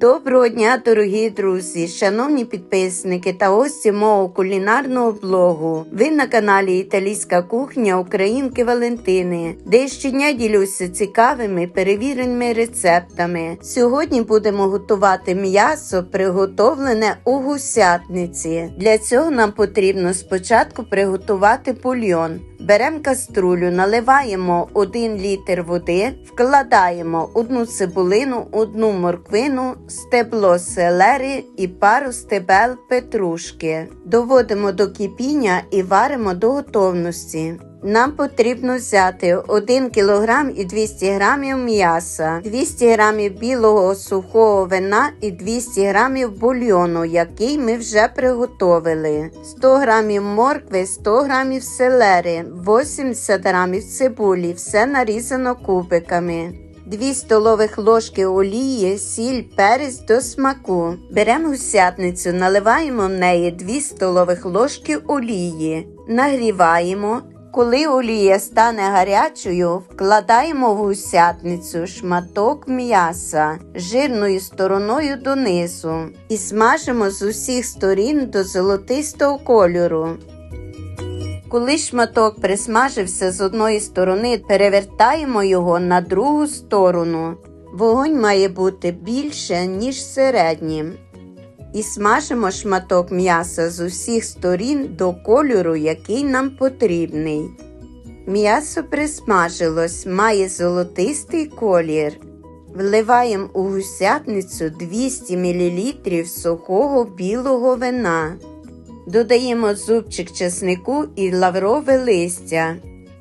Доброго дня, дорогі друзі, шановні підписники та гості мого кулінарного блогу. Ви на каналі Італійська кухня Українки Валентини, де щодня ділюся цікавими перевіреними рецептами. Сьогодні будемо готувати м'ясо, приготовлене у гусятниці. Для цього нам потрібно спочатку приготувати бульйон. Беремо каструлю, наливаємо 1 літр води, вкладаємо одну цибулину, одну морквину, стебло селери і пару стебел петрушки. Доводимо до кипіння і варимо до готовності. Нам потрібно взяти 1 кг і 200 г м'яса, 200 г білого сухого вина і 200 г бульйону, який ми вже приготовили, 100 г моркви, 100 г селери, 80 г цибулі, все нарізано кубиками. 2 столових ложки олії, сіль, перець до смаку. Беремо гусятницю, наливаємо в неї 2 столових ложки олії, нагріваємо. Коли олія стане гарячою, вкладаємо в гусятницю шматок м'яса жирною стороною донизу і смажимо з усіх сторін до золотистого кольору. Коли шматок присмажився з одної сторони, перевертаємо його на другу сторону. Вогонь має бути більше, ніж середнім. І смажимо шматок м'яса з усіх сторін до кольору, який нам потрібний. М'ясо присмажилось, має золотистий колір. Вливаємо у гусятницю 200 мл сухого білого вина. Додаємо зубчик чеснику і лаврове листя.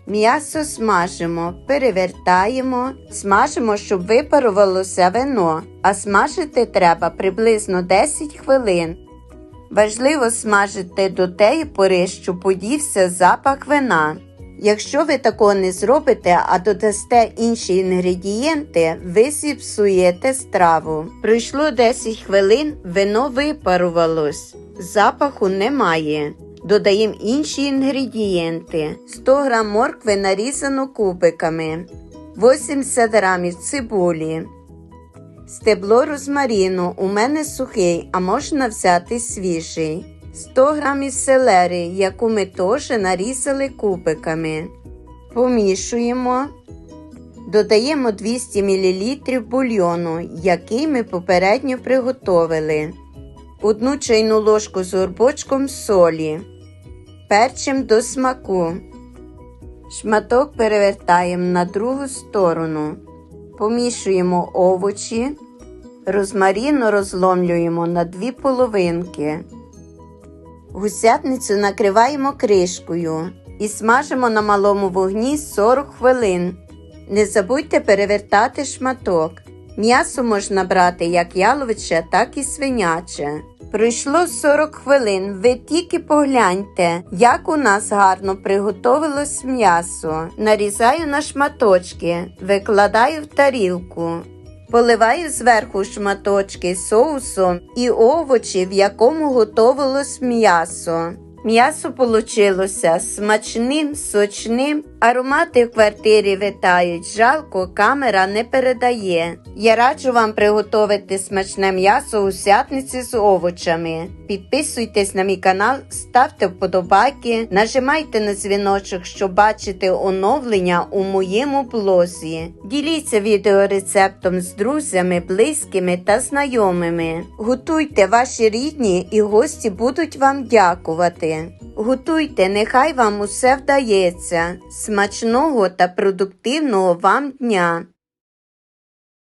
М'ясо смажимо, перевертаємо, смажимо, щоб випарувалося вино, а смажити треба приблизно 10 хвилин. Важливо смажити до теї пори, що подівся запах вина. Якщо ви такого не зробите, а додасте інші інгредієнти, ви зіпсуєте страву. Пройшло 10 хвилин, вино випарувалось, запаху немає. Додаємо інші інгредієнти: 100 г моркви нарізано кубиками, 80 г цибулі, стебло розмаріну. У мене сухий, а можна взяти свіжий. 100 г селери, яку ми теж нарізали кубиками. Помішуємо. Додаємо 200 мл бульйону, який ми попередньо приготовили. Одну чайну ложку з горбочком солі. Перчим до смаку. Шматок перевертаємо на другу сторону. Помішуємо овочі. Розмаріну розломлюємо на дві половинки. Гусятницю накриваємо кришкою і смажимо на малому вогні 40 хвилин. Не забудьте перевертати шматок. М'ясо можна брати як яловиче, так і свиняче. Пройшло 40 хвилин. Ви тільки погляньте, як у нас гарно приготовилось м'ясо. Нарізаю на шматочки, викладаю в тарілку. Поливаю зверху шматочки соусом і овочі, в якому готовилось м'ясо. М'ясо получилося смачним, сочним, аромати в квартирі витають, жалко, камера не передає. Я раджу вам приготувати смачне м'ясо у сятниці з овочами. Підписуйтесь на мій канал, ставте вподобайки, нажимайте на дзвіночок, щоб бачити оновлення у моєму блозі. Діліться відеорецептом з друзями, близькими та знайомими. Готуйте ваші рідні і гості будуть вам дякувати. Готуйте, нехай вам усе вдається. Смачного та продуктивного вам дня!